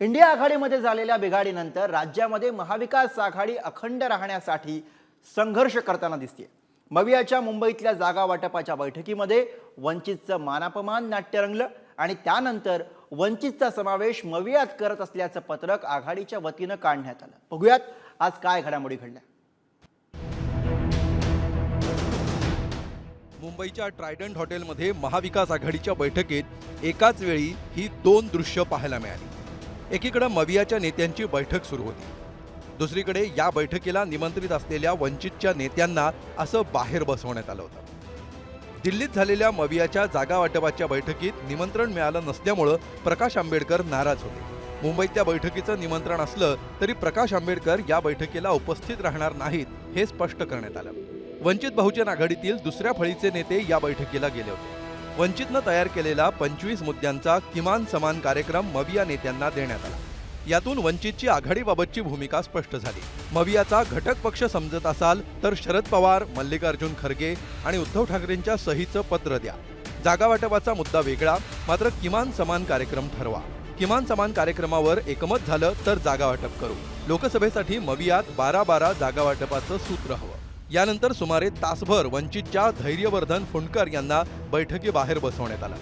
India आघाडीमध्ये झालेल्या बिघाडीनंतर राज्यामध्ये महाविकास आघाडी अखंड राहण्यासाठी संघर्ष करताना दिसते मवियाच्या मुंबईतल्या जागा वाटपाच्या बैठकीमध्ये वंचितचं मानापमान नाट्य रंगलं आणि त्यानंतर वंचितचा समावेश मवियात करत असल्याचं पत्रक आघाडीच्या वतीनं काढण्यात आलं. बघूयात आज काय घडामोडी घडल्या. मुंबईच्या ट्रायडंट हॉटेलमध्ये महाविकास आघाडीच्या बैठकीत एकाच वेळी ही दोन दृश्य पाहायला मिळाली. एकीकडे मवियाच्या नेत्यांची बैठक सुरू होती. दुसरीकडे या बैठकीला निमंत्रित असलेल्या वंचितच्या नेत्यांना असं बाहेर बसवण्यात आलं होतं. दिल्लीत झालेल्या मवियाच्या जागा वाटपाच्या बैठकीत निमंत्रण मिळालं नसल्यामुळं प्रकाश आंबेडकर नाराज होते. मुंबईत त्या बैठकीचं निमंत्रण असलं तरी प्रकाश आंबेडकर या बैठकीला उपस्थित राहणार नाहीत हे स्पष्ट करण्यात आलं. वंचित बहुजन आघाडीतील दुसऱ्या फळीचे नेते या बैठकीला गेले होते. वंचितनं तयार केलेला पंचवीस मुद्द्यांचा किमान समान कार्यक्रम मविया नेत्यांना देण्यात आला. यातून वंचितची आघाडीबाबतची भूमिका स्पष्ट झाली. मवियाचा घटक पक्ष समजत असाल तर शरद पवार मल्लिकार्जुन खरगे आणि उद्धव ठाकरेंच्या सहीचं पत्र द्या. जागा वाटपाचा मुद्दा वेगळा मात्र किमान समान कार्यक्रम ठरवा. किमान समान कार्यक्रमावर एकमत झालं तर जागा वाटप करू. लोकसभेसाठी मवियात बारा बारा जागा वाटपाचं सूत्र हवं. यानंतर सुमारे तासभर वंचितच्या धैर्यवर्धन फुंडकर यांना बैठकीबाहेर बसवण्यात आलं.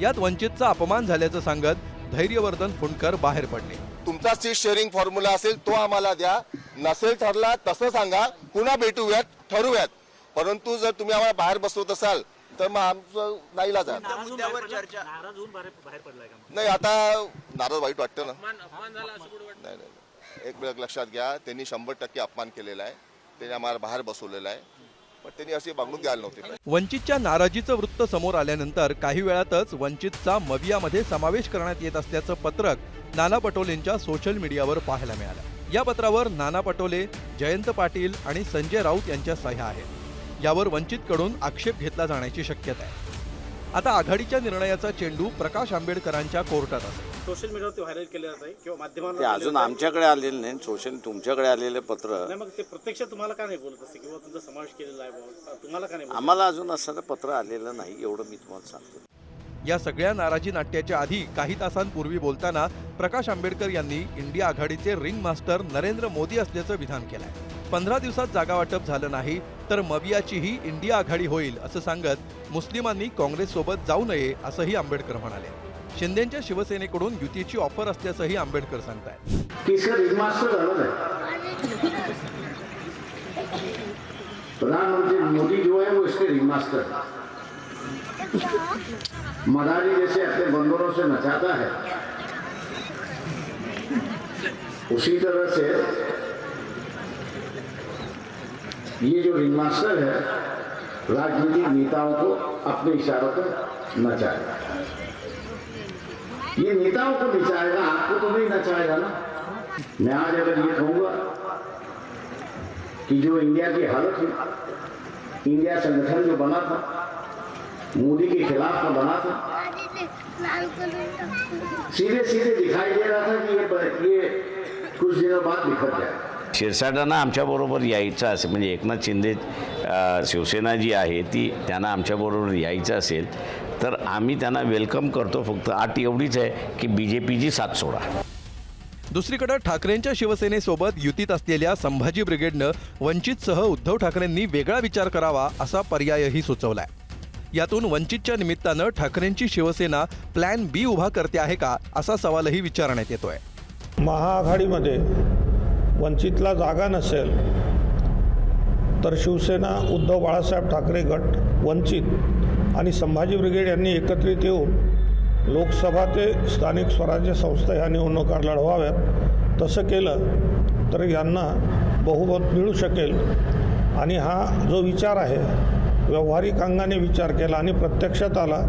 यात वंचितचा अपमान झाल्याचं सांगत धैर्यवर्धन फुंडकर बाहेर पडले. तुमचा सीट शेअरिंग फॉर्म्युला असेल तो आम्हाला द्या. नसेल ठरला तसं सांगा. पुन्हा भेटूयात ठरवूयात परंतु जर तुम्ही आम्हाला बाहेर बसवत असाल तर मग आमचं नाईला जा नाराज होऊन बाहेर बाहेर पडलाय का मग? नाही आता नाराज वाईट वाटतं ना. नाही नाही. एक वेळ लक्षात घ्या. त्यांनी शंभर टक्के अपमान केलेला आहे. त्यांनी आम्हाला बाहेर बसवलेला आहे. पण त्यांनी अशी वागणूक द्यायला नव्हती. वंचितच्या नाराजीचं वृत्त समोर आल्यानंतर काही वेळातच वंचितचा मवियामध्ये समावेश करण्यात येत असल्याचं पत्रक नाना पटोलेंच्या सोशल मीडियावर पाहायला मिळालं. या पत्रावर नाना पटोले जयंत पाटील आणि संजय राऊत यांच्या सह्या आहेत. यावर वंचितकडून आक्षेप घेतला जाण्याची शक्यता आहे. आता आघाडीच्या निर्णयाचा चेंडू प्रकाश आंबेडकरांच्या कोर्टात असेल सोशल मीडियावर ते व्हायरल केले जात आहे किंवा ते केले अजून. आमच्याकडे आलेले नाही सोशल तुमच्याकडे आलेले पत्र नाही मग ते प्रत्यक्ष तुम्हाला का नाही बोलत असते किंवा तुमचा समावेश केलेला आहे बुवा? तुम्हाला का नाही बोलत? आम्हाला अजून असं पत्र आलेलं नाही एवढं मी तुम्हाला सांगतो या सगळ्या नाराजी नाट्याच्या आधी काही तासांपूर्वी बोलताना प्रकाश आंबेडकर यांनी इंडिया आघाडीचे रिंग मास्टर नरेंद्र मोदी असल्याचं विधान केलंय. पंधरा दिवसात जागा वाटप झालं नाही तर मवियाचीही इंडिया आघाडी होईल असं सांगत मुस्लिमांनी काँग्रेससोबत जाऊ नये असंही आंबेडकर म्हणाले. शिंदेच्या शिवसेनेकडून युतीची ऑफर असल्याचंही आंबेडकर सांगतायत. प्रधानमंत्री मोदी जो है वो इसके रिंग मास्टर मदारी जैसे अपने बंदरों से नचाता है। उसी तरह से ये जो रिमास्टर है, राजनीतिक नेताओं को अपने इशारों पर नचाएगा। ये नेताओं को नचाएगा, आपको तो नहीं नचाएगा ना। मैं आज अगर ये कहूँगा कि जो इंडिया की हालत है इंडिया संगठन जो बना था मोदी के खिलाफ में बना था। सीधे सीधे दिखाई दे रहा था कि ये ये कुछ दिनों बाद बिखर जाए शिरसाटांना आमच्याबरोबर यायचं असेल म्हणजे एकनाथ शिंदे शिवसेना जी आहे ती त्यांना आमच्याबरोबर यायचं असेल तर आम्ही त्यांना वेलकम करतो. फक्त अट एवढीच आहे की बी जे पीची साथ सोडा. दुसरीकडे ठाकरेंच्या शिवसेनेसोबत युतीत असलेल्या संभाजी ब्रिगेडनं वंचितसह उद्धव ठाकरेंनी वेगळा विचार करावा असा पर्यायही सुचवलाय. यातून वंचितच्या निमित्तानं ठाकरेंची शिवसेना प्लॅन बी उभा करते आहे का असा सवालही विचारण्यात येतोय. महाआघाडीमध्ये वंचितला जागा नसेल तर शिवसेना उद्धव बाळासाहेब ठाकरे गट वंचित आणि संभाजी ब्रिगेड यांनी एकत्रित येऊन लोकसभा ते स्थानिक स्वराज्य संस्था ह्या निवडणुका लढवाव्यात. तसं केलं तर यांना बहुमत मिळू शकेल. आणि हा जो विचार आहे व्यावहारिक अंगाने विचार केला आणि प्रत्यक्षात आला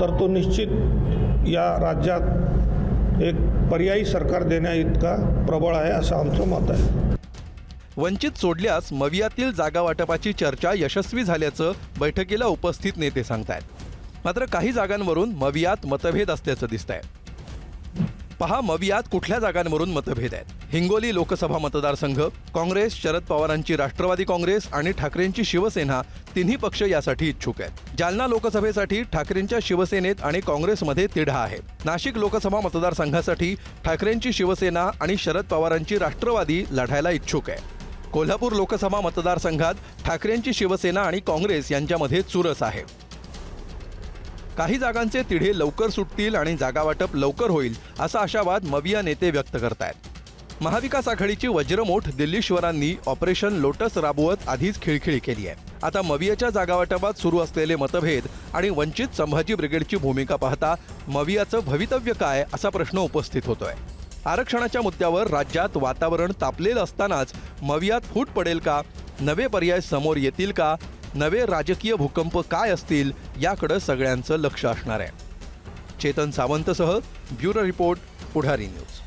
तर तो निश्चित या राज्यात एक पर्यायी सरकार देण्या इतका प्रबळ आहे असं आमचं मत आहे. वंचित सोडल्यास मवियातील जागा वाटपाची चर्चा यशस्वी झाल्याचं बैठकीला उपस्थित नेते सांगतायत. मात्र काही जागांवरून मवियात मतभेद असल्याचं दिसत आहे पहा मवियात कुठल्या जागांवरून मतभेद आहेत? हिंगोली लोकसभा मतदारसंघ काँग्रेस शरद पवारांची राष्ट्रवादी काँग्रेस आणि ठाकरेंची शिवसेना तिन्ही पक्ष यासाठी इच्छुक आहेत. जालना लोकसभेसाठी ठाकरेंच्या शिवसेनेत आणि काँग्रेसमध्ये तिढा आहे. नाशिक लोकसभा मतदारसंघासाठी ठाकरेंची शिवसेना आणि शरद पवारांची राष्ट्रवादी लढायला इच्छुक आहे. कोल्हापूर लोकसभा मतदारसंघात ठाकरेंची शिवसेना आणि काँग्रेस यांच्यामध्ये चुरस आहे. काही जागांचे तिढे लवकर सुटतील आणि जागावाटप लवकर होईल असा आशावाद मविया नेते व्यक्त करतायत. महाविकास आघाडीची वज्रमोठ दिल्लीश्वरांनी ऑपरेशन लोटस राबवत आधीच खिळखिळी केली आहे. आता मवियाच्या जागावाटपात सुरू असलेले मतभेद आणि वंचित संभाजी ब्रिगेडची भूमिका पाहता मवियाचं भवितव्य काय असा प्रश्न उपस्थित होतोय. आरक्षणाच्या मुद्द्यावर राज्यात वातावरण तापलेलं असतानाच मवियात फूट पडेल का? नवे पर्याय समोर येतील का? नवे राजकीय भूकंप काय असतील याकडं सगळ्यांचं लक्ष असणार आहे. चेतन सावंतसह ब्युरो रिपोर्ट पुढारी न्यूज.